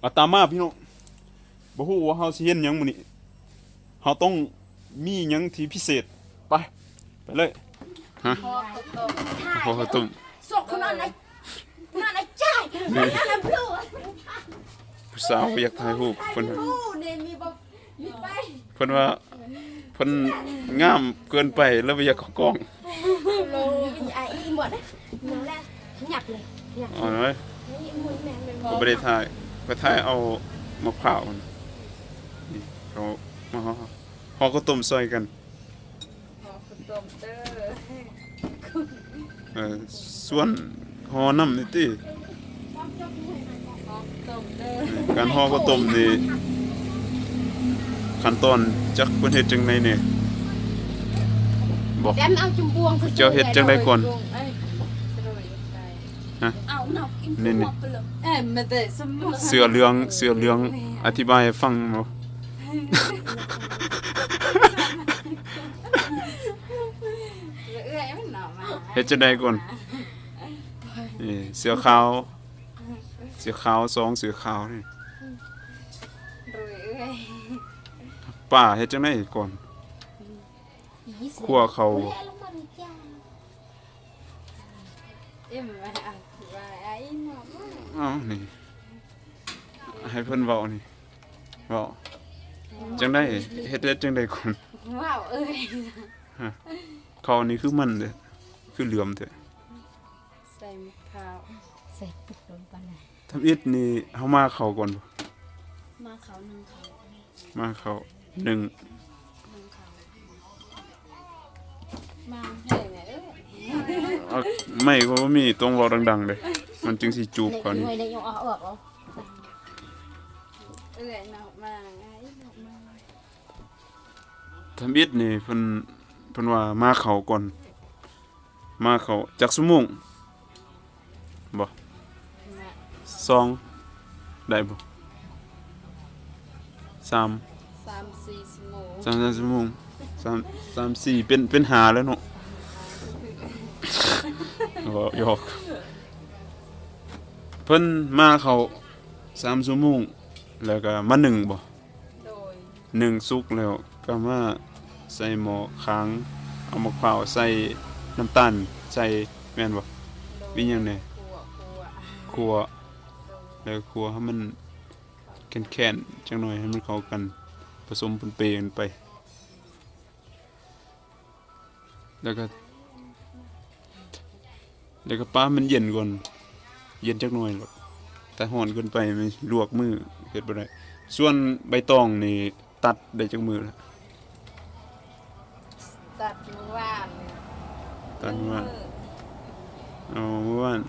เอาตามมาพี่น้องบ่ฮู้ว่าเฮาสิเฮ็ดหยังมื้อนี้เฮาต้องมีหยังที่พิเศษไปไปเลยพอตกตกขอข้าวต้มสกคนนั้นไหนนั่นไหนจ่ายนั่นไหนพลูผู้สาวอยากถ่ายรูปเพิ่นพลูเนี่ยมีบ่มีไปเพิ่นว่าเพิ่นงามเกินไปแล้วบ่อยากเข้ากล้องโลมีไอ้อีหมดนะนั่นแหละหยักเลยหยักเอ๋อน้อยนี่มุนแมนเป็นก็บ่ได้ถ่าย ก็ถ่ายเอามะพร้าวนี่เขามาห่อห่อข้าวต้มซอยกันพอคุณต้มเด้อเออส่วนห่อน้ำนี่ติพอต้มเด้อการห่อข้าวต้มนี่ขั้นตอนจักเพิ่นเฮ็ดจังไดเนี่ยบอกแดมเอาจุ่มบวงเจ้าเฮ็ดจังไดก่อนกุ้งเอ้ยสรุปอยู่ไกล ฮะ เอาหนอกกินนี่กุ้งนี่หมดไปเลยเอ้ยมันแต่สมมุติเสือเหลืองเสือเหลืองอธิบายให้ฟังบ่เอ้ยมันหนอมาเฮ็ดจังไดก่อน นี่เสือขาวเสือขาวสองเสือขาวนี่รวยเอ้ยป้าเฮ็ดจังไดก่อนคั่วเขา เอ็มมาอธิบายไอ้หนอ มาเอ้านี่ให้เพิ่นเว้านี่เว้าจังไดเฮ็ดเฮ็ดจังไดก่อนว้าวเอ้ยเขานี่คือมันเด้อคือเหลื่อมเด้อใส่มะพร้าวใส่ปุ๊บลงไปเลยทำอิฐนี่เฮามาเขาก่อนบ่มาเขาหนึ่งเขามาเขาหนึ่งหนึ่งเขามาให้แม่เอ้ยเอาไม่ก็บ่มีต้องเว้าดังๆเด้อ มันจึงสิจูบเขานี่หน่วยในยองเอาออกเอาเอ้ยหนอมาไอ้หนอมาทำอิฐนี่เพิ่นเพิ่นว่ามาเขาก่อน มาเขาจักชั่วโมงบ่มาสองได้บ่สามสามสี่สโมงสามสามชั่วโมงสามสามสี่เป็นเป็นหาแล้วเนาะบ่หยอก เพิ่นมาเขาสามชั่วโมงแล้วก็มาหนึ่งบ่โดยหนึ่งสุกแล้วก็มาใส่หม้อค้างเอามะพร้าวใส่น้ำตาลใส่แม่นบ่มีหยังแหน่ครัวครัวคั่วแล้วคั่วให้มันแข็งๆจังหน่อยให้มันเข้ากันผสมปนเปกันไป แล้วก็แล้วก็ป้ามันเย็นก่อน เย็นจักหน่อยหรอกแต่ร้อนเกินไปมันลวกมือเฮ็ดบ่ได้ส่วนใบตองนี่ตัดได้จักมือแล้วตัดเมื่อวานเนี่ยตัดเมื่อวานมื้อเอาเมื่อวาน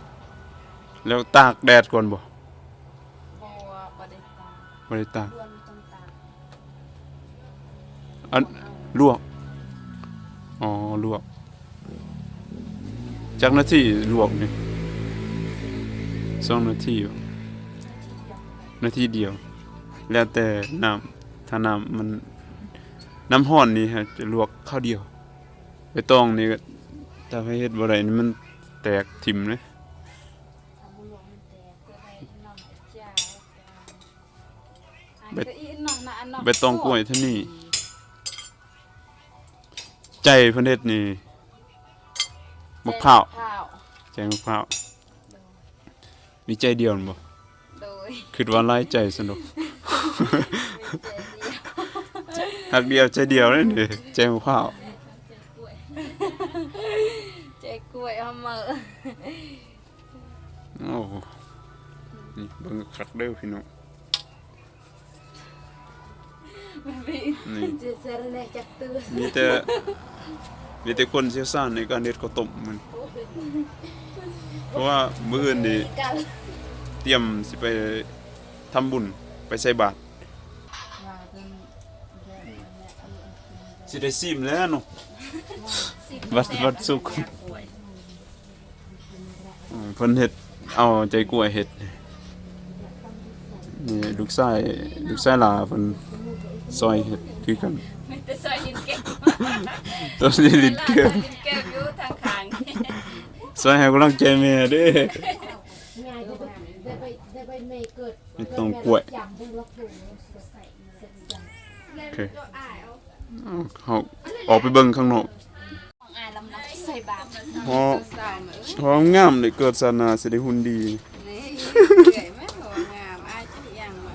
แล้วตากแดดก่อนบ่บัวบ่ได้ตากบ่ได้ตากรวมต้องตากอันลวกอ๋อลวกจักนาทีลวกนี่ สองนาทีบ่นาทีเดียว แล้วแต่น้ำถ้าน้ำมันน้ำห้อนนี่ฮะจะลวกข้าวเดียว ไปตองนี่ก็ถ้าไปเฮ็ดบ่ได้นี่มันแตกทิ่มเลยเอาบัวมันแตกก็ให้น้องไอ้จ้าอันก็อีน้องน่ะอันน้องใบตองกล้วยเท่านี้ใจเพิ่นเฮ็ดนี่มะพร้าวมะพร้าวใจมะพร้าว มีใจเดียวนั่นบ่โดยคิดว่าหลายใจสนุกมีใจเดียวหักเดียวใจเดียวเลยนี่ใจมะพร้าวใจกล้วยเอามาโอ้โหนี่เบิ่งคักเด้อพี่น้องมันมีนี่เจเซรเนจักเตือมีแต่มีแต่คนเชี่ยวชาญในการเฮ็ดข้าวต้มมันเพราะว่ามื้ออื่นนี่กัน เตรียมสิไปทำบุญไปใส่บาตรว่าเป็นแบบนี้เอาสิได้ซิมแล้วเนาะวัดวัดสุขอืมเพิ่นเฮ็ดเอาใจกล้วยเฮ็ดนี่ลูกชายลูกชายหลาเพิ่นซอยเฮ็ดคือกันมีแต่ใส่ดินแก้วตัวนี้ลิ้นเกลือใส่ดินแก้วอยู่ทางข้างซอยให้กำลังใจแม่เด้อ ง่ายกว่า ได้ไปได้ไปเมย์เกิ ดมีตรงกล้วยยำเพิ่งล็อกถุงใส่เสร็จยเล่นตัวอายเอาอ้าวเขาออกไปเบิ่งข้างนอกำอายลำนักใส่บาตรพอสาวมาเอ้ยพองามเลยเกิดศาสนาสิได้หุ่นดีนี่เก๋ไหมโหงามอายจะยังมา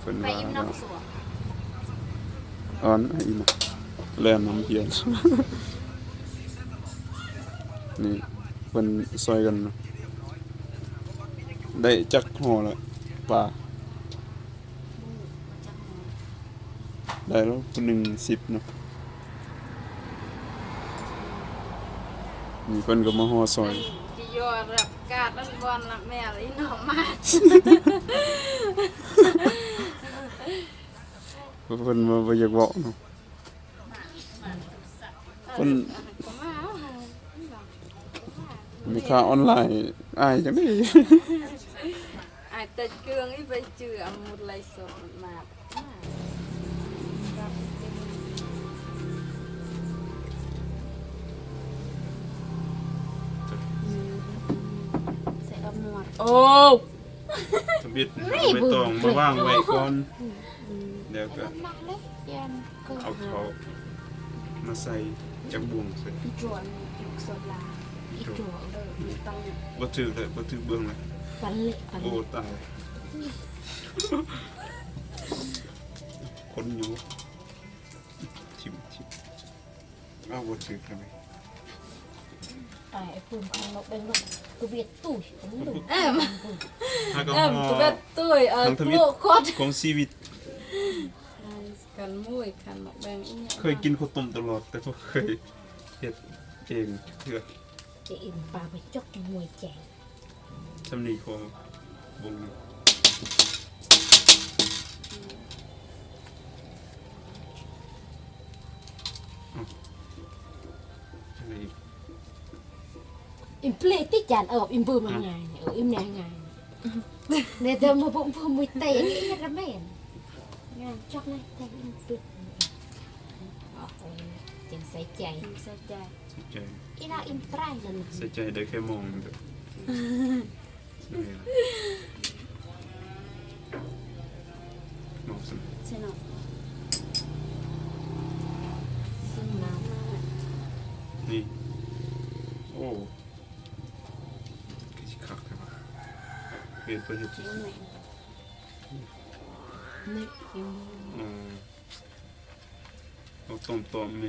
เพิ่นไปว่าอิ่มน้องสวงอ่อนอีน่ะแล่นน้ำเพียนนี่เพิ่นซอยกันเนาะ ได้จักห่อแล้วปลาได้แล้วคนหนึ่งสิบเนาะนี่เพิ่นก็มาห่อซอยที่ยอรับกาดนั่นบอลนะแม่เลยหน่อมากเพิ่นมาบ่อยากเว้าเนาะเพิ่นก็มาเอามีค่าออนไลน์อายจังได๋ อายแต่เครื่องอีไปเจือมุดไหลสดมากใส่กับหนวดโอ้ทบิดเอาไปตองมาวางไว้ก่อนเดี๋ยวก็นักเลยยันเกิดเอาเขามาใส่จักบวงใส่อีจวนอีกสดลาอีจวนเออมีต้องบ่ถือเลยบ่ถือเบื้องเลย ปันเละปันโอ้เละตาย คนอยู่ชิมชิมอ้าวบ่ถือกันไหมตายไอ้ปุ่มของเราเป็นแบบกระเบียดตุ้ยผมดุเอ็มถ้าก็เอ็มห่อตัวแบบตุ้ยเออทางทวิตโลกโคตรของชีวิต กันมุ้ยกันหมกแบงอีเนี่ยเคยกินข้าวต้มตลอด แต่บ่เคยเฮ็ดเองเทื่อ จะอิ่มปลาไปจกมวยแจง สำนีของวงนี้อ้าวจังได๋อีกอิ่มเปลติจานเอออิ่มปืนมาไงเนี่ยเอออิ่มแนงไงเนี่ยเดิมมาปุ่มปุ่มมวยเตะนี่ยัดระเบิดงานจกเลยแต่อิ่มปืนโอ้โหเจังใส่ใจใส่ใจใส่ใจอีน่าอิ่มไตรนั่นใส่ใจได้แค่มอง เดียวใช่ไหมล่ะมองสิใช่เนาะซึ่งน้นี่ โอ้คือสิคักครับเปลี่ยนเพื่อเฮ็ดนี่สิไหนำนี่อิ่มอ๋อเอาต้มต้มไหม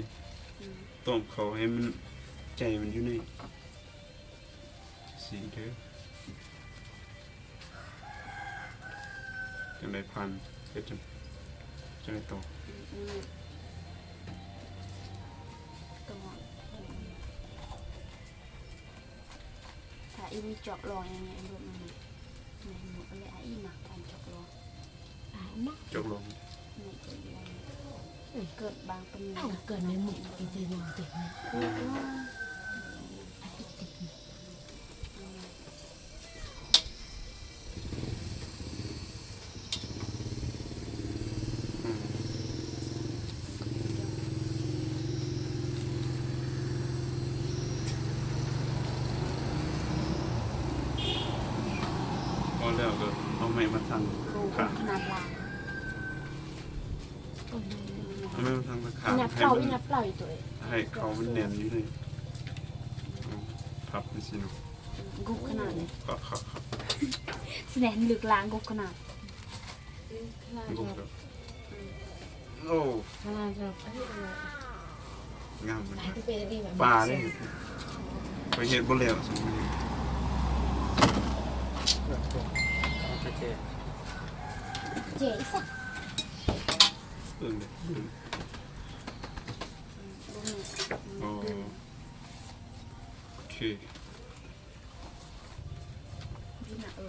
ต้มเขาให้มันใจมันอยู่ในสีเด้อ จังได้พันเฮ็ดจังจังได้ต่อตัวถ้าอีมีจอกรอยังไงรถมันในหมดเลยอีหนักตอนจอกรออ่านะจกลงไม่เกิดอะไรเกิดบางเป็นอ้าวเกิดในหมู่อีเดนองติดนะ เกิดว่า อืมพอ แล้วก็เอาไม้มาทางครูข้างขนาดลางเอาไม้มาทางข้างนับให้เปล่ามัอีนนับเปล่าอีตัวเองให้เขามันแน่นอยู่เลยเอาพับไปสิเนาะกุขนาดเลยก็ครับครับแสดงลึกล้างกุขนาดขนาดงงแบบครับโอ้ขนาดแบบงามมันหลายที่เป็นดีแบบปลาเลยไปเห็ดบ่แล้วสมัยนี้เจ๊สักเอิ่งเลยเอิ่งโอ้โอเคพี่หนักเ